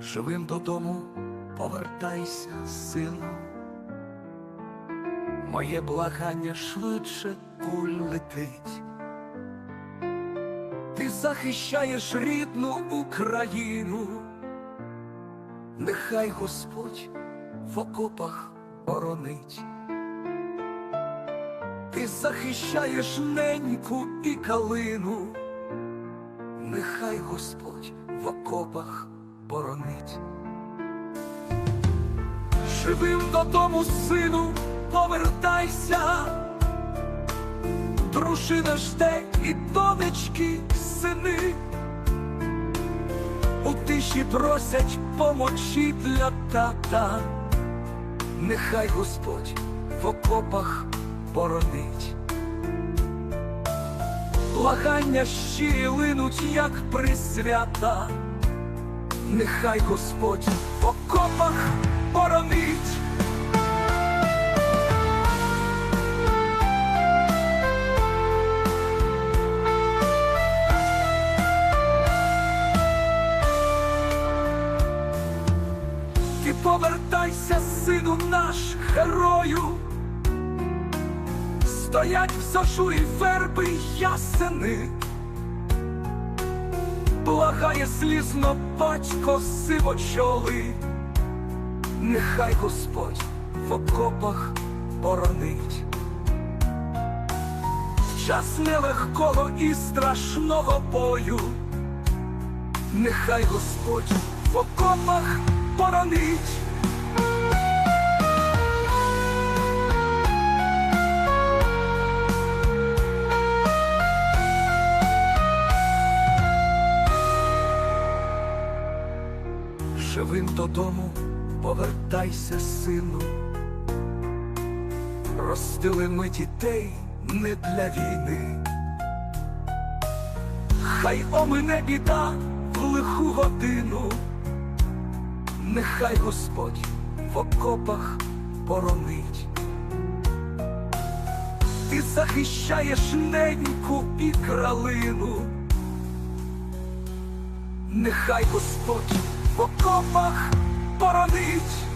Живим додому повертайся, сину. Моє благання швидше куль летить. Ти захищаєш рідну Україну, нехай Господь в окопах боронить. Ти захищаєш неньку і калину, нехай Господь в окопах боронить. Живим додому, сину, повертайся, дружина жде і донечки, сини. У тиші просять помочі для тата, нехай Господь в окопах боронить. Благання щирі линуть, як присвята, нехай Господь в окопах боронить. Ти повертайся, сину наш герою, стоять в зошурі верби ясени, благає слізно батько сивочоли, нехай Господь в окопах боронить. Час нелегкого і страшного бою, нехай Господь в окопах боронить. Живим додому повертайся, сину. Ростили ми дітей не для війни. Хай омине біда в лиху годину, нехай Господь в окопах боронить. Ти захищаєш неньку і кралину, нехай Господь окопах боронить.